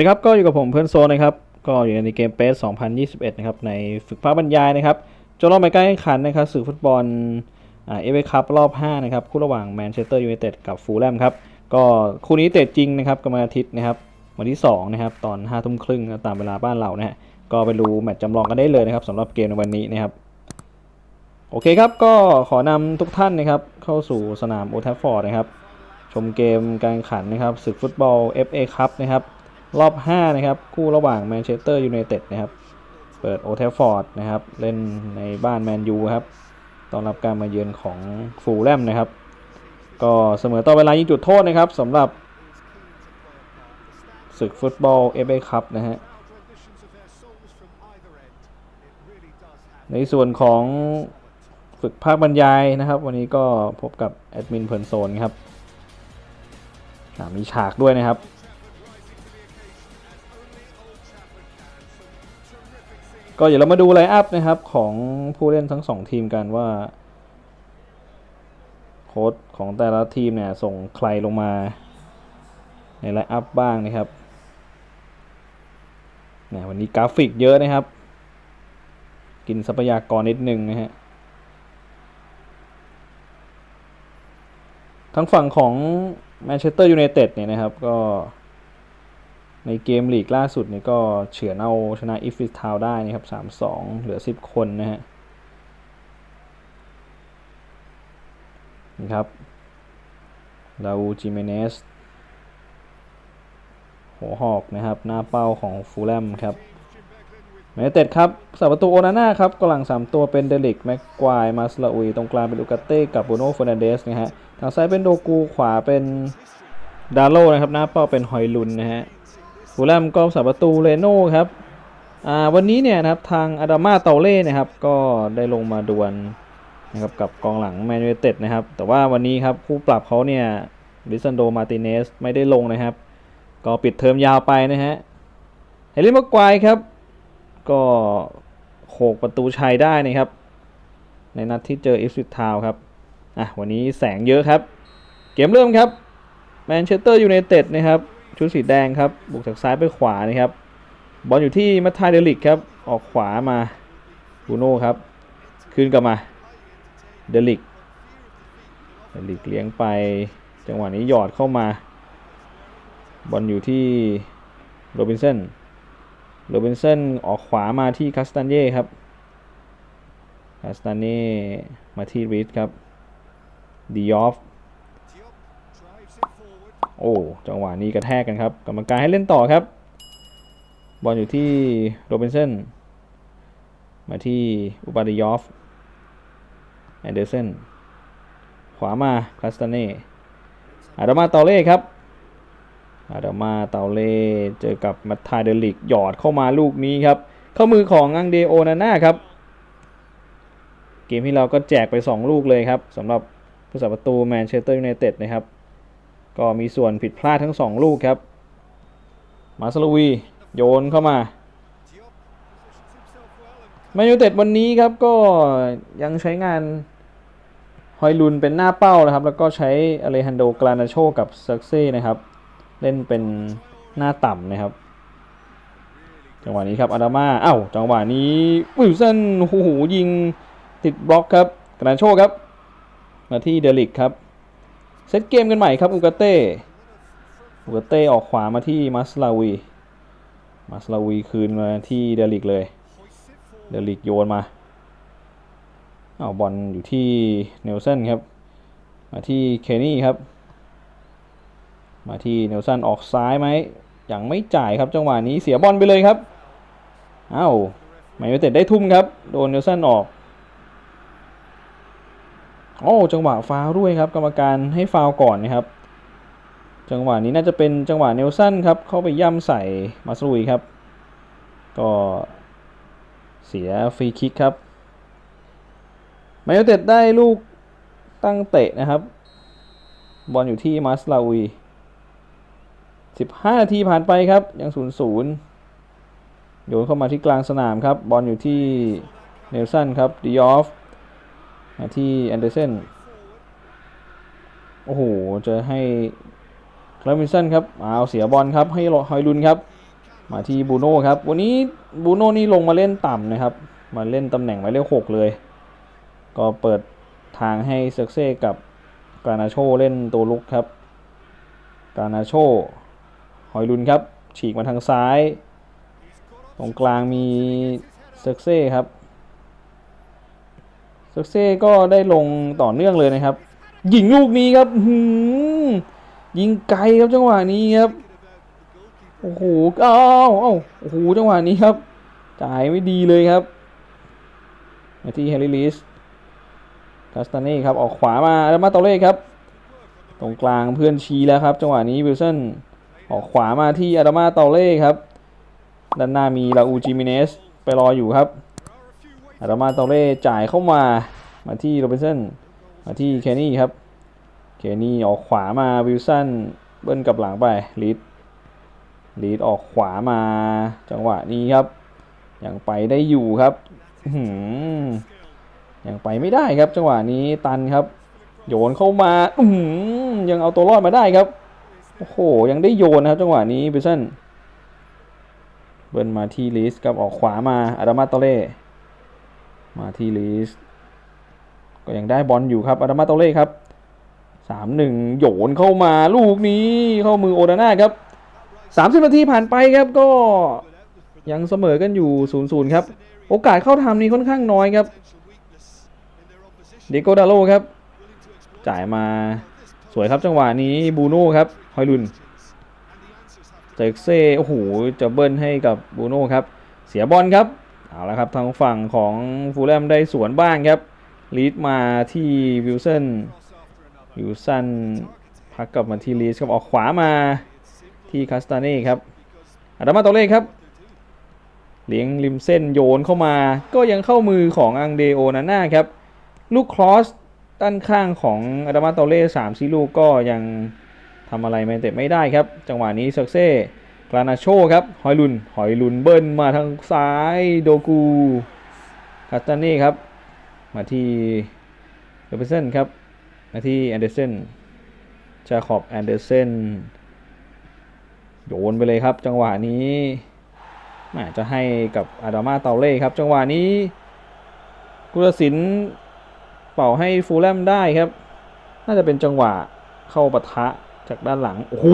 วัสดีครับก็อยู่กับผมเพื่อนโซนนะครับก็อยู่ในเกมเปส2021 นะครับในฝึกภาคบรรยายนะครับจนรอบไปใกล้แข่งขันนะครับสื่อฟุตบอลเอฟเอคัพรอบ 5 นะครับ คู่ระหว่างแมนเชสเตอร์ยูไนเต็ดกับฟูลแลมครับ ก็คู่นี้เตะจริงนะครับกันวันอาทิตย์นะครับ วันที่ 2 นะครับ ตอน5ทุ่มครึ่งตามเวลาบ้านเรานะฮะก็ไปดูแมตช์จำลองกันได้เลยนะครับสำหรับเกมในวันนี้นะครับ โอเคครับก็ขอนำทุกท่านนะครับเข้าสู่สนามโอทัฟฟอร์ดนะครับชมเกมการแข่งขันนะครับศึกฟุตบอล FA คัพนะครับ รอบ 5 นะครับ คู่ระหว่างแมนเชสเตอร์ยูไนเต็ดนะครับ เปิดโอเทฟฟอร์ดนะครับ เล่นในบ้านแมนยูครับต้อนรับการมาเยือนของฟูลแลมนะครับ ก็เสมอต่อเวลายิงจุดโทษนะครับสำหรับศึกฟุตบอล FA คัพนะฮะในส่วนของฝึกภาคบรรยายนะครับ วันนี้ก็พบกับแอดมินเพลินโซนครับมีฉากด้วยนะครับ ก็เดี๋ยวเรามาดูไลน์อัพนะครับของผู้เล่นทั้งสองทีมกันว่า โค้ดของแต่ละทีมเนี่ยส่งใครลงมาในไลน์อัพบ้างนะครับเนี่ยวันนี้กราฟิกเยอะนะครับ กินทรัพยากรนิดนึงนะฮะทั้งฝั่งของแมนเชสเตอร์ยูไนเต็ดเนี่ยนะครับก็ ในเกมลีกล่าสุดนี่ก็เฉือนเอาชนะอีฟิสทาวได้นะครับ 3-2 เหลือ 10 คนนะฮะนี่ครับลาอูจิเมเนสหัวหอกนะครับ หน้าเป้าของฟูลแลมครับแมนเต็ดครับสับประตูโอนาน่าครับกหลัง 3 ตัวเป็นเดลิกแม็กควายมาสลาอุยตรงกลางเป็นลูกาเต้กับบูโนเฟอร์นันเดสนะฮะทางซ้ายเป็นโดกูขวาเป็นดาโลนะครับ หน้าเป้าเป็นหอยลุนนะฮะ ฟูแลมก็สับประตูเรโน่ครับวันนี้เนี่ยนะครับทางอาดามาเตาเล่นะครับก็ได้ลงมาดวลนะครับกับกองหลังแมนยูเต็ดนะครับ แต่ว่าวันนี้ครับคู่ปรับเขาเนี่ยลิซันโดมาติเนสไม่ได้ลงนะครับ ก็ปิดเทอมยาวไปนะฮะเฮลิมากควายครับ ก็โขกประตูชัยได้นะครับ ในนัดที่เจออิฟซิทาวครับอะวันนี้แสงเยอะครับ เกมเริ่มครับแมนเชสเตอร์ยูไนเต็ดนะครับ ชุดสีแดงครับบุกจากซ้ายไปขวานะครับบอลอยู่ที่มัทไทเดลิกครับออกขวามาบูโน่ครับคืนกลับมาเดลิกเดลิกเลี้ยงไปจังหวะนี้หยอดเข้ามาบอลอยู่ที่โรบินสันโรบินสันออกขวามาที่คาสตันเย่ครับคาสตันเย่มาที่รีดครับดีออฟ โอ้จังหวะนี้กระแทกกันครับ กรรมการให้เล่นต่อครับ บอลอยู่ที่โรบินสันมาที่อุบาดิยอฟแอนเดอร์สันขวามาคาสตาเน่อาดามาเตาเล่ครับอาดามาเตาเล่เจอกับมัตทาเดลิกหยอดเข้ามาลูกนี้ครับ เข้ามือของอังเดโอนาน่าครับ เกมที่เราก็แจกไป 2 ลูกเลยครับสำหรับผู้สัประตูแมนเชสเตอร์ยูไนเต็ดนะครับ ก็มีส่วนผิดพลาดทั้ง 2 ลูกครับ มาสลวีโยนเข้ามาแมนยูเต็ดวันนี้ครับก็ยังใช้งานฮอยลุนเป็นหน้าเป้านะครับ แล้วก็ใช้อเลฮันโดกลานาโชกับเซิร์กเซ่นะครับ เล่นเป็นหน้าต่ำนะครับ จังหวะนี้ครับอาดามาเอ้าจังหวะนี้วิลสันโอ้โหยิงติดบล็อกครับกลานาโชครับ มาที่เดลิกครับ เซตเกมกันใหม่ครับอุกาเต้อุกาเต้ออกขวามาที่มัสลาวี มัสลาวีคืนมาที่เดลิกเลย เดลิกโยนมาเอาบอลอยู่ที่เนลสันครับ มาที่เคนี่ครับ มาที่เนลสันออกซ้ายไหมยังไม่จ่ายครับจังหวะนี้เสียบอลไปเลยครับ เอ้าวแมนยูเต็ดได้ทุ่มครับ โดนเนลสันออก โอ้จังหวะฟาวด้วยครับ กรรมการให้ฟาวก่อนนะครับ จังหวะนี้น่าจะเป็นจังหวะเนลสันครับ เข้าไปย่ำใส่มาสลุยครับ ก็เสียฟรีคิกครับแมนยูเต็ดได้ลูกตั้งเตะนะครับ บอลอยู่ที่มาสลาวี 15 นาทีผ่านไปครับ ยัง 0 0 โยนเข้ามาที่กลางสนามครับ บอลอยู่ที่เนลสันครับดิออฟ ที่แอนเดอร์สันโอ้โหจะให้คลามินสันครับเอาเสียบอลครับให้ฮอยลุนครับ มาที่บูโน่ครับ วันนี้บูโน่นี่ลงมาเล่นต่ำนะครับ มาเล่นตำแหน่งหมายเลขหกเลย ก็เปิดทางให้เซกเซ่กับกานาโชเล่นตัวลุกครับ กานาโชหอยลุนครับ ฉีกมาทางซ้าย ตรงกลางมีเซกเซ่ครับ เซกเซ่ก็ได้ลงต่อเนื่องเลยนะครับ ยิงลูกนี้ครับหือยิงไกลครับจังหวะนี้ครับโอ้โหอ้าวอ้าวโอ้โหจังหวะนี้ครับ จ่ายไม่ดีเลยครับมาที่เฮลิลิสคาสตาเน่ครับออกขวามาแล้วมาโตเล่ครับ ตรงกลางเพื่อนชี้แล้วครับ จังหวะนี้วิลสันออกขวามาที่อาดามาตาเล่ครับด้านหน้ามีลาอูจิมิเนสไปรออยู่ครับ อาดามาตาเล่จ่ายเข้ามามาที่โรเบนสันมาที่แคนนี่ครับแคนนี่ออกขวามาวิลสันเบิ้ลกลับหลังไปลีดลีดออกขวามาจังหวะนี้ครับ ยังไปได้อยู่ครับยังไปไม่ได้ครับ จังหวะนี้ตันครับ โยนเข้ามาอืยังเอาตัวรอดมาได้ครับโอ้โหยังได้โยนนะครับ จังหวะนี้บิสันเบิร์นมาที่ลีสกับออกขวามาอาดามาโตเล่ มาที่ลีสก็ยังได้บอลอยู่ครับอาดามาโตเล่ครับสามหนึ่งโยนเข้ามาลูกนี้เข้ามือโอดาน่าครับ30นาทีผ่านไปครับก็ยังเสมอกันอยู่0-0ครับ โอกาสเข้าทำนี้ค่อนข้างน้อยครับเดโกดาโลครับ จ่ายมาสวยครับจังหวะนี้บูโน่ครับฮอยลุนเซกเซ่โอ้โหจะเบิ้ลให้กับบูโน่ครับ เสียบอลครับ เอาละครับทางฝั่งของฟูลแลมได้สวนบ้างครับลีดมาที่วิลสันวิลสันพักกลับมาที่ลีสครับออกขวามาที่คาสตาเน่ครับอาดามาโตเล่ครับเลี้ยงริมเส้นโยนเข้ามา ก็ยังเข้ามือของอังเดโอนาน่าครับ ลูกครอสด้านข้างของอาดามาโตเล่สามซีลูกก็ยังทำอะไรไม่เตะไม่ได้ครับ จังหวะนี้เซกเซ่ กรานาโชครับ หอยลุน หอยลุนเบิ้ลมาทางซ้ายโดกูคาสตาเน่ครับ มาที่เดอรเบเซนครับ มาที่แอนเดอร์เซนจาคอบแอนเดอร์เซนโยนไปเลยครับ จังหวะนี้จะให้กับอาดามาเตาเล่ครับ จังหวะนี้กุลศินเป่าให้ฟูลแลมได้ครับ น่าจะเป็นจังหวะเข้าปะทะจากด้านหลัง โอ้โห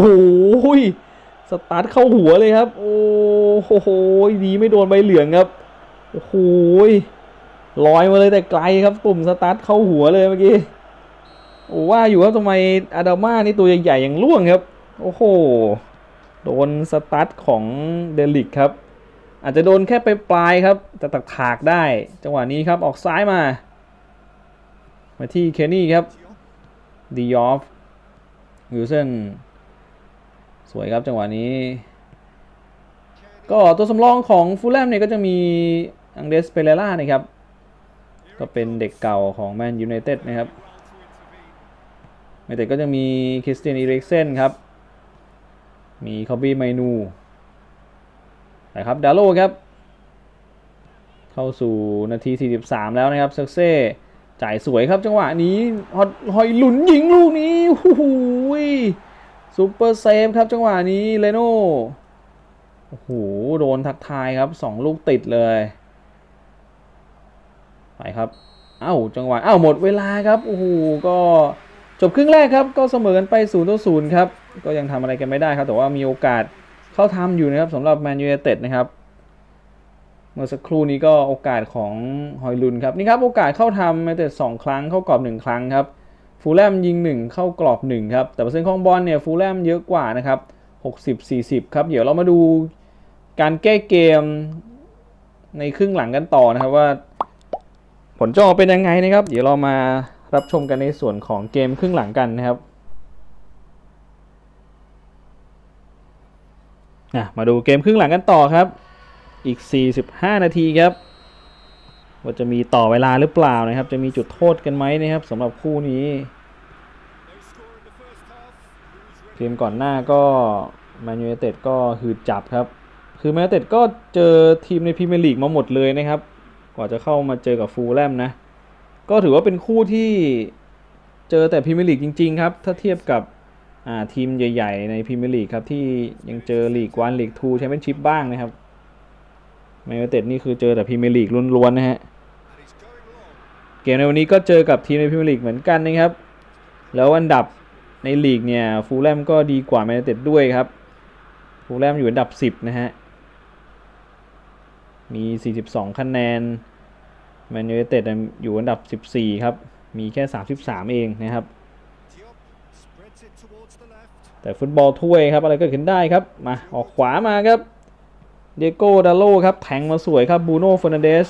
สตาร์ทเข้าหัวเลยครับ โอ้โหดีไม่โดนใบเหลืองครับโอ้โหลอยมาเลยแต่ไกลครับ ปุ่มสตาร์ทเข้าหัวเลยเมื่อกี้โอ้ว่าอยู่ครับทำไมอาดาม่านี่ตัวใหญ่ๆอย่างล่วงครับ โอ้โหโดนสตาร์ทของเดลิกครับ อาจจะโดนแค่ไปปลายครับแต่ตักถากได้ จังหวะนี้ครับออกซ้ายมา มาที่เคนนี่ครับดีออฟวิลสัน สวยครับจังหวะนี้ ก็ตัวสำรองของฟูลแลมเนี่ยก็จะมีอังเดสเปเรล่านะครับ ก็เป็นเด็กเก่าของแมนยูไนเต็ดนะครับแมเต็ดก็จะมีคริสเตียนอีริกเซนครับ มีคอบบี้ไมนูนะครับดาโลครับ เข้าสู่นาที 43 แล้วนะครับเซกเซ่จ่ายสวยครับจังหวะนี้ฮอยหลุนยิงลูกนี้โอ้โห ซูเปอร์เซฟครับจังหวะนี้เลโน่โอ้โหโดนทักทายครับ2ลูกติดเลย ไปครับ เอ้าจังหวะ เอ้าหมดเวลาครับโอ้โหก็จบครึ่งแรกครับก็เสมอกันไป0ต่อ0ครับ ก็ยังทำอะไรกันไม่ได้ครับ แต่ว่ามีโอกาสเข้าทำอยู่นะครับสำหรับแมนยูไนเต็ดนะครับ เมื่อสักครู่นี้ก็โอกาสของฮอยลุนครับ นี่ครับ โอกาสเข้าทำแมนยูไนเต็ดสองครั้งเข้ากรอบหนึ่งครั้งครับ ฟูลแลมยิง 1 เข้ากรอบ 1 ครับ แต่เปอร์เซ็นต์ของบอลเนี่ยฟูลแลมเยอะกว่านะครับ 60-40 ครับ เดี๋ยวเรามาดูการแก้เกมในครึ่งหลังกันต่อนะครับว่า ผลจะออกเป็นยังไงนะครับ เดี๋ยวเรามารับชมกันในส่วนของเกมครึ่งหลังกันนะครับมาดูเกมครึ่งหลังกันต่อครับ อีก 45 นาทีครับ ว่าจะมีต่อเวลาหรือเปล่านะครับ จะมีจุดโทษกันไหมนะครับสำหรับคู่นี้เกมก่อนหน้าก็แมนยูไนเต็ดก็หืดจับครับ คือแมนยูเต็ดก็เจอทีมในพรีเมียร์ลีกมาหมดเลยนะครับ กว่าจะเข้ามาเจอกับฟูลแลมนะ ก็ถือว่าเป็นคู่ที่เจอแต่พรีเมียร์ลีกจริงๆครับ ถ้าเทียบกับทีมใหญ่ ๆ ในพรีเมียร์ลีกครับ ที่ยังเจอลีกวันลีกทูแชมเปี้ยนชิพบ้างนะครับแมนยูไนเต็ดนี่คือเจอแต่พรีเมียร์ลีกล้วนๆนะฮะ เกมในวันนี้ก็เจอกับทีมในพรีเมียร์ลีกเหมือนกันนะครับ แล้วอันดับในลีกเนี่ยฟูลแลมก็ดีกว่าแมนยูไนเต็ดด้วยครับ ฟูลแลมอยู่อันดับ 10 นะฮะ มี 42 คะแนนแมนยูไนเต็ดอยู่อันดับ 14 ครับ มีแค่ 33 เองนะครับ แต่ฟุตบอลถ้วยครับ อะไรก็เกิดขึ้นได้ครับ มาออกขวามาครับ เดโก้ดาโลครับ แทงมาสวยครับบูโน่เฟอร์นันเดส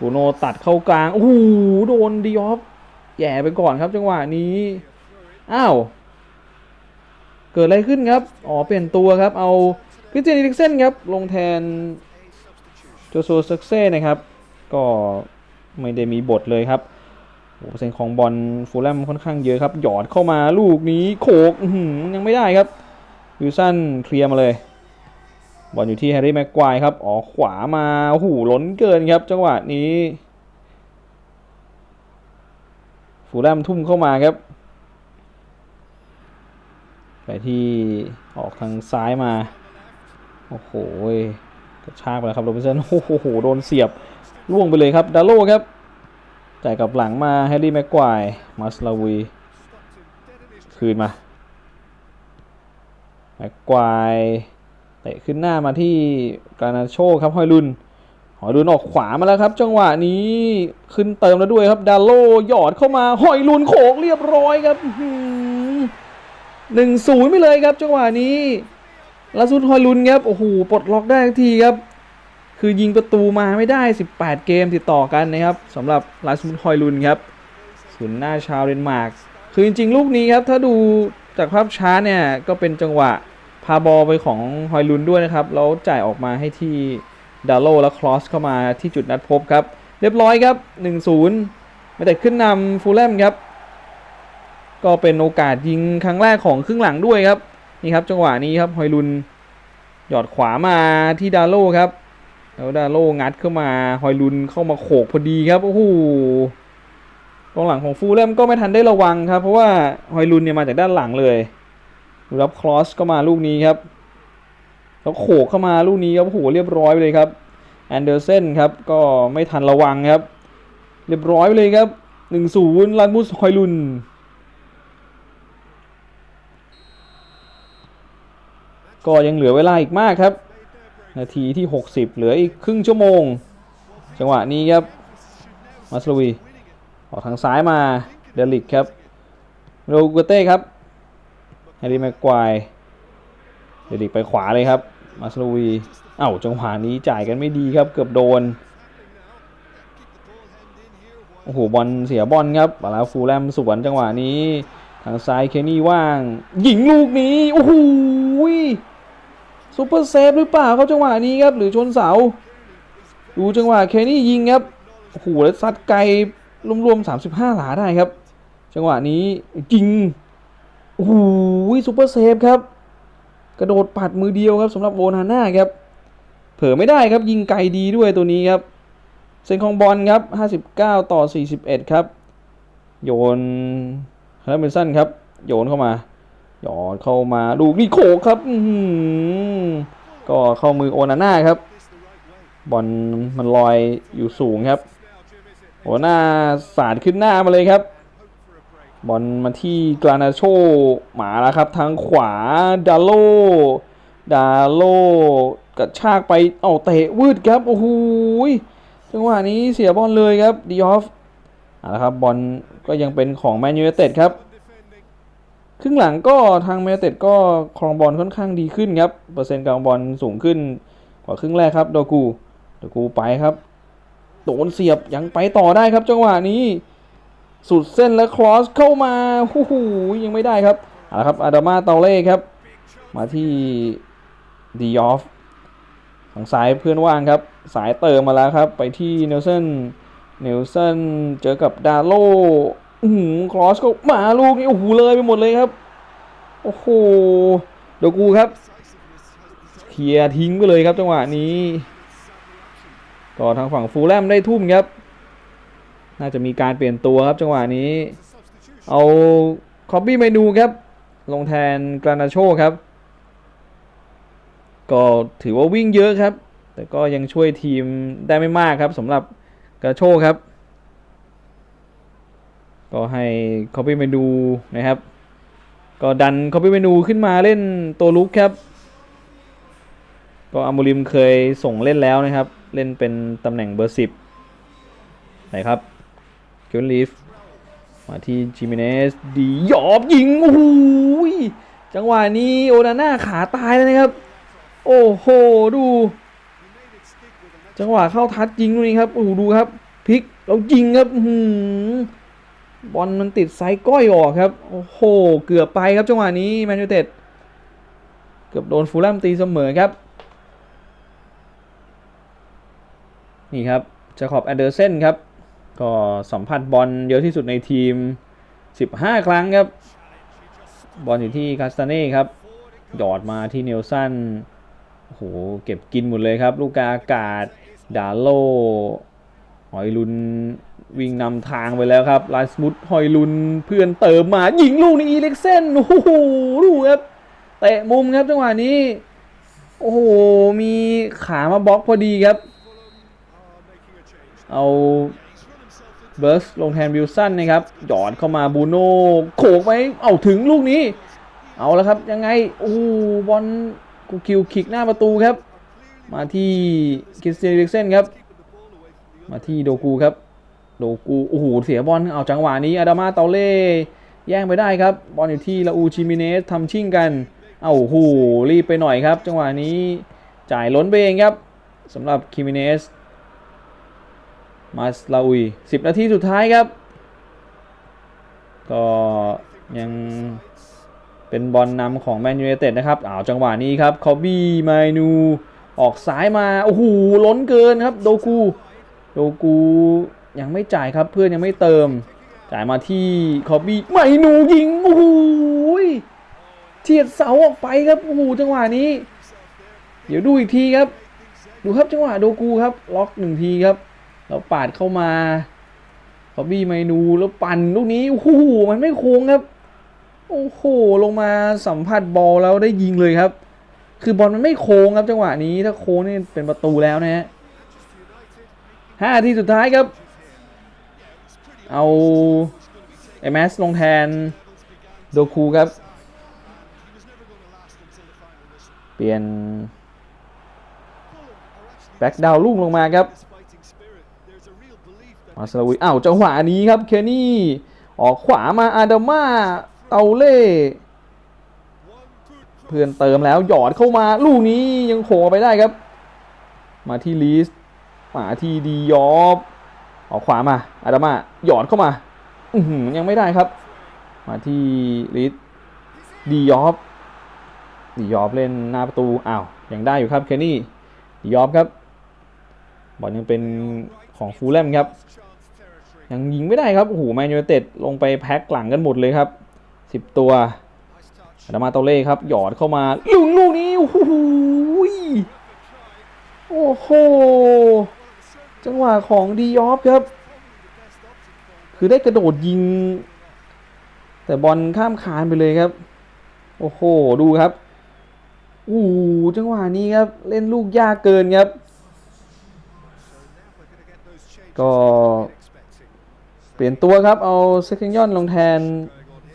บูโนตัดเข้ากลาง โอ้โห โดนดิออฟแย่ไปก่อนครับจังหวะนี้ อ้าว เกิดอะไรขึ้นครับ อ๋อ เปลี่ยนตัวครับ เอาคริสเตียนอีริกเซนครับ ลงแทนโจโซเซ็กเซ่นะครับ ก็ไม่ได้มีบทเลยครับโอ้เปอร์เซ็นต์ของบอลฟูลแลมค่อนข้างเยอะครับ หยอดเข้ามาลูกนี้โขกยังไม่ได้ครับวิลสันเคลียร์มาเลย บอลอยู่ที่แฮร์รี่แม็กควายครับ อ๋อ ขวามาหูล้นเกินครับ จังหวะนี้ ฟูลแลมทุ่มเข้ามาครับ ไปที่ออกทางซ้ายมา โอ้โหกระชากไปแล้วครับโรบินสัน โอ้โห โดนเสียบล่วงไปเลยครับ ดาโลครับ จ่ายกับหลังมาแฮร์รี่แม็กควายมาสลาวี คืนมา แม็กควาย เตะขึ้นหน้ามาที่กานาโชครับฮอยลุนฮอยลุนออกขวามาแล้วครับ จังหวะนี้ขึ้นเติมแล้วด้วยครับดาโลหยอดเข้ามาฮอยลุนโขกเรียบร้อยครับหนึ่งศูนย์ไปเลยครับ จังหวะนี้ลาซุนฮอยลุนครับโอ้โหปลดล็อกได้ทันทีครับ คือยิงประตูมาไม่ได้ 18 เกมติดต่อกันนะครับสำหรับลาซุนฮอยลุนครับศูนย์หน้าชาวเดนมาร์กคือจริงๆ ลูกนี้ครับถ้าดูจากภาพช้าเนี่ยก็เป็นจังหวะ พาบอลไปของฮอยลุนด้วยนะครับ แล้วจ่ายออกมาให้ที่ดาโลแล้วคลอสเข้ามาที่จุดนัดพบครับ เรียบร้อยครับ 1-0ไม่แต่ขึ้นนำฟูลแลมครับ ก็เป็นโอกาสยิงครั้งแรกของครึ่งหลังด้วยครับ นี่ครับจังหวะนี้ครับฮอยลุนหยอดขวามาที่ดาโลครับแล้วดาโลงัดเข้ามาฮอยลุนเข้ามาโขกพอดีครับ โอ้โหกองหลังของฟูลแลมก็ไม่ทันได้ระวังครับ เพราะว่าฮอยลุนเนี่ยมาจากด้านหลังเลย รับคลอสก็มาลูกนี้ครับแล้วโขกเข้ามาลูกนี้ครับโหเรียบร้อยไปเลยครับแอนเดอร์เซนครับก็ไม่ทันระวังครับ เรียบร้อยไปเลยครับหนึ่งศูนย์ลันมุสฮอยลุนก็ยังเหลือเวลาอีกมากครับ นาทีที่ 60 เหลืออีกครึ่งชั่วโมง จังหวะนี้ครับมาสลวีออกทางซ้ายมาเดลิกครับโรเกเต้ครับ แฮร์รี่แม็กควายเดลิกไปขวาเลยครับ มาสโลวีเอ้าจังหวะนี้จ่ายกันไม่ดีครับ เกือบโดน โอ้โห บอลเสียบอลครับแล้วฟูลแลมสวนจังหวะนี้ ทางซ้ายเคนี่ว่าง ยิงลูกนี้ โอ้โหซูเปอร์เซฟหรือเปล่าครับจังหวะนี้ครับ หรือชนเสา ดูจังหวะเคนี่ยิงครับ โอ้โหแล้วซัดไกลรวมๆ35 หลาได้ครับ จังหวะนี้จริง โอ้โหซูเปอร์เซฟครับ กระโดดปัดมือเดียวครับสำหรับโวนาน่าครับ เผลอไม่ได้ครับยิงไกลดีด้วยตัวนี้ครับเซนคองบอลครับ 59 ต่อ 41 ครับ โยนคาร์เบนสันครับ โยนเข้ามาหยอดเข้ามาลูกนี่โขกครับก็เข้ามือโอนาน่าครับ บอลมันลอยอยู่สูงครับ โอนาสาดขึ้นหน้ามาเลยครับ บอลมาที่กรานาโชหมาแล้วครับ ทางขวาดาโลดาโลกระชากไปเอาเตะวืดครับโอ้โหยจังหวะนี้เสียบอลเลยครับดีออฟเอาละครับบอลก็ยังเป็นของแมนยูเต็ดครับครึ่งหลังก็ทางแมนยูเต็ดก็ครองบอลค่อนข้างดีขึ้นครับเปอร์เซ็นต์การบอลสูงขึ้นกว่าครึ่งแรกครับโดกูโดกูไปครับโดนเสียบยังไปต่อได้ครับจังหวะนี้ สุดเส้นแล้วคลอสเข้ามาโอ้โหยังไม่ได้ครับเอาละครับอาดามาเตาเล่ครับ มาที่ดีออฟทางซ้ายเพื่อนว่างครับ สายเติมมาแล้วครับ ไปที่เนลสันเนลสันเจอกับดาโลอือคลอสก็มาลูกนี้โอ้โหเลยไปหมดเลยครับ โอ้โหโดกูครับเคลียร์ทิ้งไปเลยครับจังหวะนี้ ก็ทางฝั่งฟูลแลมได้ทุ่มครับ น่าจะมีการเปลี่ยนตัวครับจังหวะนี้ เอาคอบบี้เมนูครับ ลงแทนกรานาโชครับ ก็ถือว่าวิ่งเยอะครับ แต่ก็ยังช่วยทีมได้ไม่มากครับสำหรับกราโชครับ ก็ให้เขาไปเมนูนะครับ ก็ดันเขาไปเมนูขึ้นมาเล่นตัวลุกครับ ก็อามูริมเคยส่งเล่นแล้วนะครับ เล่นเป็นตำแหน่งเบอร์สิบไหนครับ เกวนลีฟมาที่จิมิเนสดีหยอบยิงโอ้โหยจังหวะนี้โอนาน่าขาตายแล้วนะครับ โอ้โหดู จังหวะเข้าทัดยิงตรงนี้ครับโอ้โหดูครับพลิกเรายิงครับหืบอลมันติดไซก้อยออกครับ โอ้โห เกือบไปครับจังหวะนี้แมนยูเต็ดเกือบโดนฟูลแลมตีเสมอครับ นี่ครับจาคอบแอนเดอร์เซนครับ ก็สัมผัสบอลเยอะที่สุดในทีม 15 ครั้งครับ บอลอยู่ที่คาสตาเน่ครับหยอดมาที่เนลสันโอ้โหเก็บกินหมดเลยครับ ลูกกาอากาศ ดาโลหอยลุนวิ่งนำทางไปแล้วครับลาสมุดหอยลุนเพื่อนเติมมายิงลูกในอีเล็กเซนโอ้โหดูครับเตะมุมครับจังหวะนี้ โอ้โห มีขามาบล็อกพอดีครับ เอา เบิร์สลงแทนวิลสันนะครับหยอดเข้ามาบูโน่โขกไปเอาถึงลูกนี้ เอาแล้วครับยังไงโอ้บอลกูคิวคิกหน้าประตูครับ มาที่คริสเตียนเล็กเซนครับ มาที่โดกูครับ โดกูโอ้โหเสียบอลเอาจังหวะนี้อาดามาเตาเล่แย่งไปได้ครับ บอลอยู่ที่ลาอูชิมิเนสทำชิ่งกันเอาโอ้โหรีบไปหน่อยครับ จังหวะนี้จ่ายล้นไปเองครับสำหรับคิมิเนส มาสลาอุย10 นาทีสุดท้ายครับ ก็ยังเป็นบอลนำของแมนยูไนเต็ดนะครับอ้าวจังหวะนี้ครับคอบบี้ไมนูออกซ้ายมา โอ้โห ล้นเกินครับ โดกู โดกูยังไม่จ่ายครับเพื่อนยังไม่เติม จ่ายมาที่คอบบี้ไมนูยิง โอ้โหเทียดเสาออกไปครับโอ้โหจังหวะนี้ เดี๋ยวดูอีกทีครับ ดูครับจังหวะโดกูครับ ล็อกหนึ่งทีครับ แล้วปาดเข้ามาคอบบี้ไมนูแล้วปั่นลูกนี้โอ้โหมันไม่โค้งครับ โอ้โหลงมาสัมผัสบอลแล้วได้ยิงเลยครับ คือบอลมันไม่โค้งครับจังหวะนี้ถ้าโค้งนี่เป็นประตูแล้วนะฮะห้าทีสุดท้ายครับ เอาเอ็มเอสลงแทนโดคูครับ เปลี่ยนแบ็กดาวลุ่งลงมาครับ มาสลาวิอ้าวจังหวะนี้ครับเคนี่ออกขวามาอาดามาเตาเล่เพื่อนเติมแล้วหยอดเข้ามาลูกนี้ยังโผล่ไปได้ครับ มาที่ลีสมาที่ดียอฟออกขวามาอาดามาหยอดเข้ามาอือหือยังไม่ได้ครับ มาที่ลีสดียอฟดียอฟเล่นหน้าประตูอ้าวยังได้อยู่ครับเคนี่ดียอฟครับบอลยังเป็นของฟูลแลมครับ ยังยิงไม่ได้ครับโอ้โหแมนยูไนเต็ดลงไปแพ็คหลังกันหมดเลยครับ 10 ตัวอาดามาโตเล่ครับหยอดเข้ามาลุงลูกนี้โอ้โหโอ้โหจังหวะของดียอฟครับ คือได้กระโดดยิง แต่บอลข้ามคานไปเลยครับ โอ้โหดูครับโอ้จังหวะนี้ครับเล่นลูกยากเกินครับ ก็ เปลี่ยนตัวครับ เอาเซคันยอนลงแทน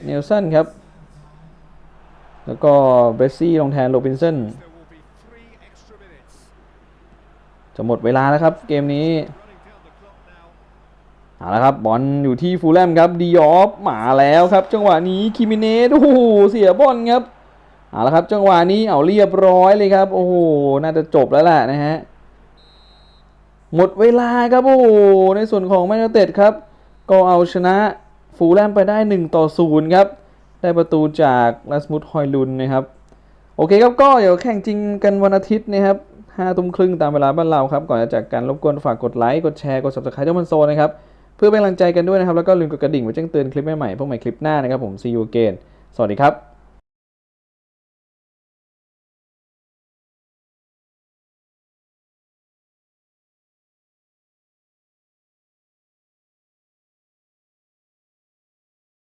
เนลสันครับ แล้วก็เบรซี่ลงแทนโรบินสันจะหมดเวลาแล้วครับ เกมนี้เอาละครับบอลอยู่ที่ฟูลแลมครับดีออฟมาแล้วครับ จังหวะนี้คิมิเนสโอ้โหเสียบอลครับเอาละครับจังหวะนี้เอาเรียบร้อยเลยครับ โอ้โหน่าจะจบแล้วแหละนะฮะหมดเวลาครับโอ้โหในส่วนของแมนยูเต็ดครับ ก็เอาชนะฟูแลมไปได้ 1 ต่อ 0 ครับ ได้ประตูจากลาสมุดฮอยลุนนะครับ โอเคครับก็เดี๋ยวแข่งจริงกันวันอาทิตย์นะครับ5ทุ่มครึ่งตามเวลาบ้านเราครับ ก่อนจะจากการรบกวนฝากกดไลค์ กดแชร์ กด subscribe เจ้ามันโซนะครับ เพื่อเป็นกำลังใจกันด้วยนะครับ แล้วก็ลืมกดกระดิ่งไว้แจ้งเตือนคลิปใหม่ๆพวกใหม่คลิปหน้านะครับผม see you again สวัสดีครับ